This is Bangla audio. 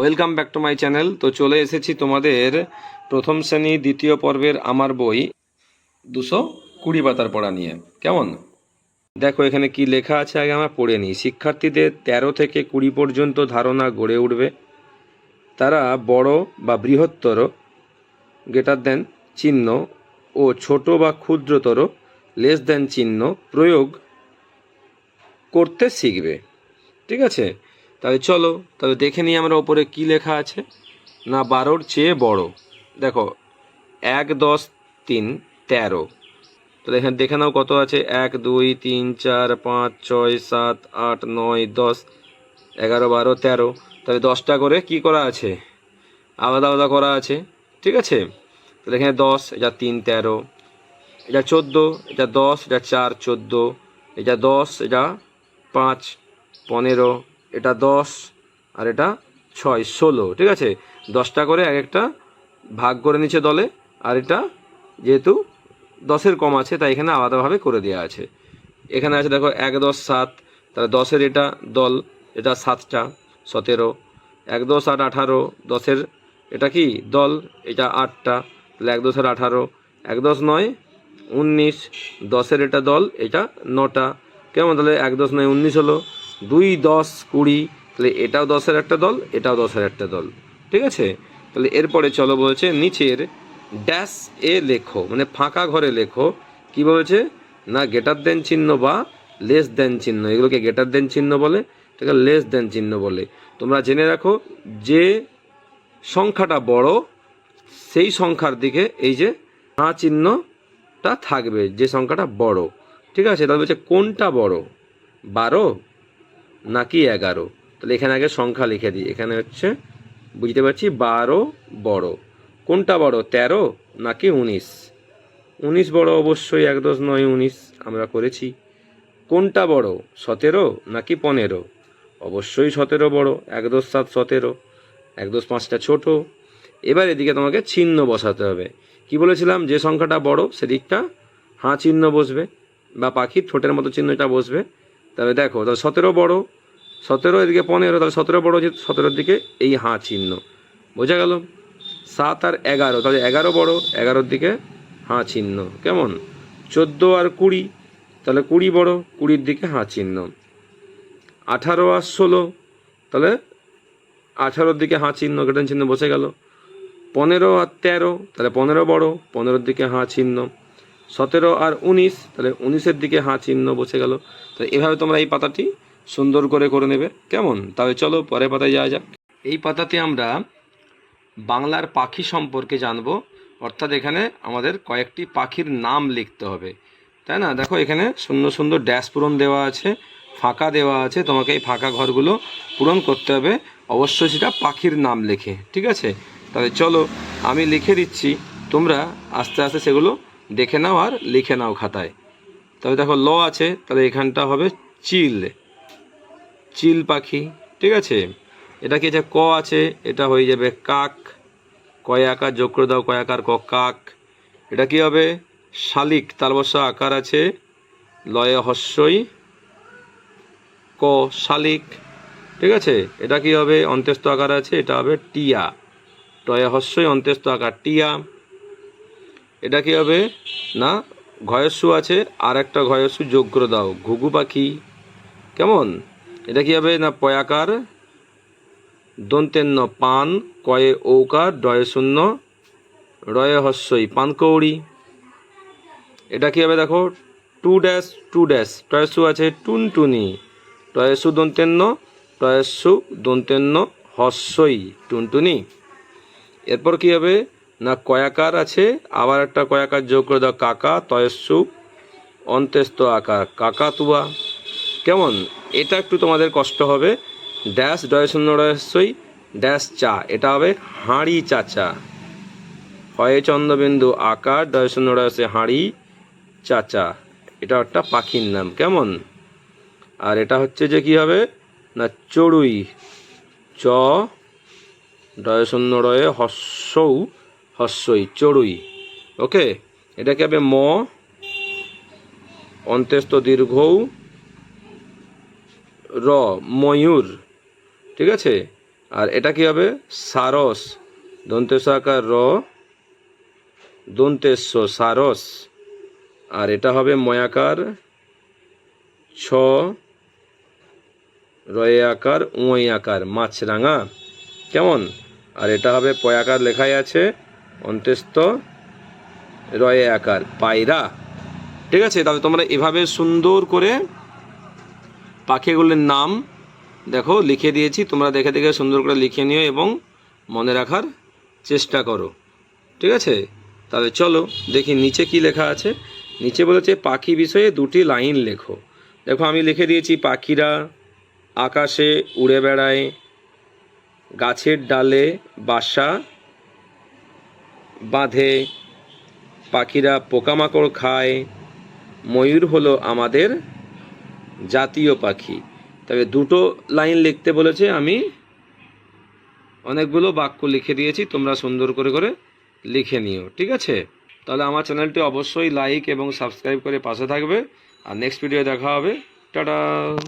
Welcome back to my channel. তো চলে এসেছি তোমাদের প্রথম শ্রেণি, দ্বিতীয় পর্বের আমার বই, দুশো কুড়ি পাতার পড়া নিয়ে। কেমন? দেখো, এখানে কি লেখা আছে আগে আমরা পড়ে নিই। শিক্ষার্থীদের তেরো থেকে কুড়ি পর্যন্ত ধারণা গড়ে উঠবে। তারা বড় বা বৃহত্তর গ্রেটার দেন চিহ্ন, ও ছোট বা ক্ষুদ্রতর লেস দেন চিহ্ন প্রয়োগ করতে শিখবে। ঠিক আছে? তাহলে চলো, তাহলে দেখে নিই আমরা ওপরে কি লেখা আছে। না, বারোর চেয়ে বড়। দেখো, এক, দশ, তিন, তেরো। তাহলে এখানে দেখে নাও কত আছে। এক, দুই, তিন, চার, পাঁচ, ছয়, সাত, আট, নয়, দশ, এগারো, বারো, তেরো। তাহলে দশটা করে কি করা আছে? আলাদা আলাদা করা আছে। ঠিক আছে? তাহলে এখানে দশ, এটা তিন, তেরো। এটা চোদ্দ, এটা দশ, এটা চার, চোদ্দ। এটা দশ, এটা পাঁচ, পনেরো। এটা দশ আর এটা ছয়, ষোলো, ঠিক আছে? দশটা করে এক একটা ভাগ করে নিচ্ছে দলে, আর এটা যেহেতু দশের কম আছে, তাই এখানে আলাদাভাবে করে দেওয়া আছে। এখানে আছে, দেখো, এক, দশ, সাত, তাহলে দশের এটা দল, এটা সাতটা, সতেরো। এক, দশ, আট, আঠারো, দশের এটা কি? দল, এটা আটটা, তাহলে এক, দশের আঠারো। এক, দশ, নয়, উনিশ, দশের এটা দল, এটা নটা। কেমন? তাহলে এক, দশ, নয়, উনিশ হলো। দুই দশ কুড়ি, তাহলে এটাও দশের একটা দল, এটাও দশের একটা দল। ঠিক আছে? তাহলে এরপরে চলো বলছে, নিচের ড্যাশ এ লেখো মানে ফাঁকা ঘরে লেখো, কি বলেছে? না গেটার দেন চিহ্ন বা লেস দেন চিহ্ন, এগুলোকে গেটার দেন চিহ্ন বলে, এটাকে লেস দেন চিহ্ন বলে। তোমরা জেনে রাখো, যে সংখ্যাটা বড়, সেই সংখ্যার দিকে এই যে হাঁ চিহ্নটা থাকবে, যে সংখ্যাটা বড়। ঠিক আছে? তাহলে বলছে কোনটা বড়? বারো? নাকি এগারো? তাহলে এখানে আগে সংখ্যা লিখে দিই। এখানে হচ্ছে, বুঝতে পারছি, বারো বড়। কোনটা বড়, তেরো নাকি উনিশ? উনিশ বড় অবশ্যই, এক দশ নয় উনিশ আমরা করেছি। কোনটা বড়, সতেরো নাকি পনেরো? অবশ্যই সতেরো বড়, এক দশ সাত সতেরো, এক দশ পাঁচটা ছোট। এবার এদিকে তোমাকে চিহ্ন বসাতে হবে। কি বলেছিলাম? যে সংখ্যাটা বড়, সেদিকটা হাঁ চিহ্ন বসবে, বা পাখির ঠোঁটের মতো চিহ্নটা বসবে। তাহলে দেখো, তাহলে সতেরো বড়, সতেরো এদিকে পনেরো, তাহলে সতেরো বড় যে সতেরোর দিকে এই হাঁ চিহ্ন। বোঝা গেল? সাত আর এগারো, তাহলে এগারো বড়, এগারোর দিকে হাঁ চিহ্ন। কেমন? চোদ্দ আর কুড়ি, তাহলে কুড়ি বড়, কুড়ির দিকে হাঁ চিহ্ন। আঠারো আর ষোলো, তাহলে আঠারোর দিকে হাঁ চিহ্ন গেটেন চিহ্ন বসে গেল। পনেরো আর তেরো, তাহলে পনেরো বড়, পনেরোর দিকে হাঁ চিহ্ন। সতেরো আর উনিশ, তাহলে উনিশের দিকে হাঁ চিহ্ন বসে গেল। তাহলে এভাবে তোমরা এই পাতাটি সুন্দর করে করে নেবে। কেমন? তাহলে চলো পরের পাতায় যাওয়া যাক। এই পাতাতে আমরা বাংলার পাখি সম্পর্কে জানব। অর্থাৎ এখানে আমাদের কয়েকটি পাখির নাম লিখতে হবে। তাই না? দেখো, এখানে সুন্দর সুন্দর ড্যাশ পূরণ দেওয়া আছে, ফাঁকা দেওয়া আছে। তোমাকে এই ফাঁকা ঘরগুলো পূরণ করতে হবে। অবশ্যই সেটা পাখির নাম লেখে, ঠিক আছে? তাহলে চলো, আমি লিখে দিচ্ছি। তোমরা আস্তে আস্তে সেগুলো দেখে নাও আর লিখে নাও খাতায়। তবে দেখো, ল আছে, তাহলে এখানটা হবে চিল। চিল পাখি, ঠিক আছে? এটা কি আছে ক আছে? এটা হয়ে যাবে কাক। কয় আকার? যোগ করে দাও, কয় আকার? ক, কাক। এটা কি হবে? শালিক তার বসা আকার আছে। লয়ে হস্যই। ক, শালিক। ঠিক আছে? এটা কি হবে? অন্ত্যস্ত আকার আছে, এটা হবে টিয়া। টয়ে হস্যই, অন্ত্যস্ত আকার। টিয়া। এটা কি হবে? না ঘয়স্যু আছে, আর একটা ঘয়স্যু যোগ করে দাও। ঘুঘু পাখি। কেমন? এটা কি হবে? না, পয়াকার। দন্তেন্ন, পান, কয়ে ঔকার ডয়ে শূন্য, রয়ে হস্যই পানকৌড়ি এটা কি হবে দেখো? Two dash two dash. টয়সু আছে, টুনটুনি। টয়সু দন্তেন্ন টয়সু দন্তেন্ন, হস্যই, টুনটুনি। এরপর কি হবে? না কয়াকার আছে, আবার একটা কয়াকার যোগ করে দাও, কাকা তয়স্যু অন্ত্যস্ত আকার কাকাতুয়া কেমন? এটা একটু তোমাদের কষ্ট হবে। ড্যাশ ডয় শূন্য রহস্যই ড্যাশ চা, এটা হবে হাঁড়ি চাচা। হয় চন্দ্রবিন্দু আকার ডয় শূন্য রহস্যে হাঁড়ি চাচা। এটা একটা পাখির নাম, কেমন? আর এটা হচ্ছে যে কি হবে? না, চড়ুই। চ ডয় শূন্য হস্যৌ। হস্যই, চড়ুই। ওকে এটা কি হবে ম অন্ত্যস্ত দীর্ঘ, র, ময়ূর। ঠিক আছে? আর এটা কি হবে? সারস। দন্তেসাকার র দন্তেস্ব সারস। আর এটা হবে ময়াকার ছ রয়ে আকার উঁই আকার মাছরাঙা। কেমন? আর এটা হবে পয়াকার লেখাই আছে অন্ত্যস্ত রয়ে আকার পায়রা। ঠিক আছে, তাহলে তোমরা এভাবে সুন্দর করে পাখিগুলির নাম দেখো, লিখে দিয়েছি। তোমরা দেখে দেখে সুন্দর করে লিখে নিও এবং মনে রাখার চেষ্টা করো। ঠিক আছে? তাহলে চলো, দেখি নিচে কি লেখা আছে। নিচে বলেছে, পাখি বিষয়ে দুটি লাইন লেখো। দেখো, আমি লিখে দিয়েছি, পাখিরা আকাশে উড়ে বেড়ায়, গাছের ডালে বাসা বাঁধে, পাখিরা পোকামাকড় খায়। ময়ূর হলো আমাদের জাতীয় পাখি। তবে দুটো লাইন লিখতে বলেছে আমি। অনেকগুলো বাক্য লিখে দিয়েছি, তোমরা সুন্দর করে করে লিখে নিও, ঠিক আছে? তাহলে আমার চ্যানেলটি অবশ্যই লাইক এবং সাবস্ক্রাইব করে পাশে থাকবে। আর নেক্সট ভিডিও দেখা হবে। টাটা!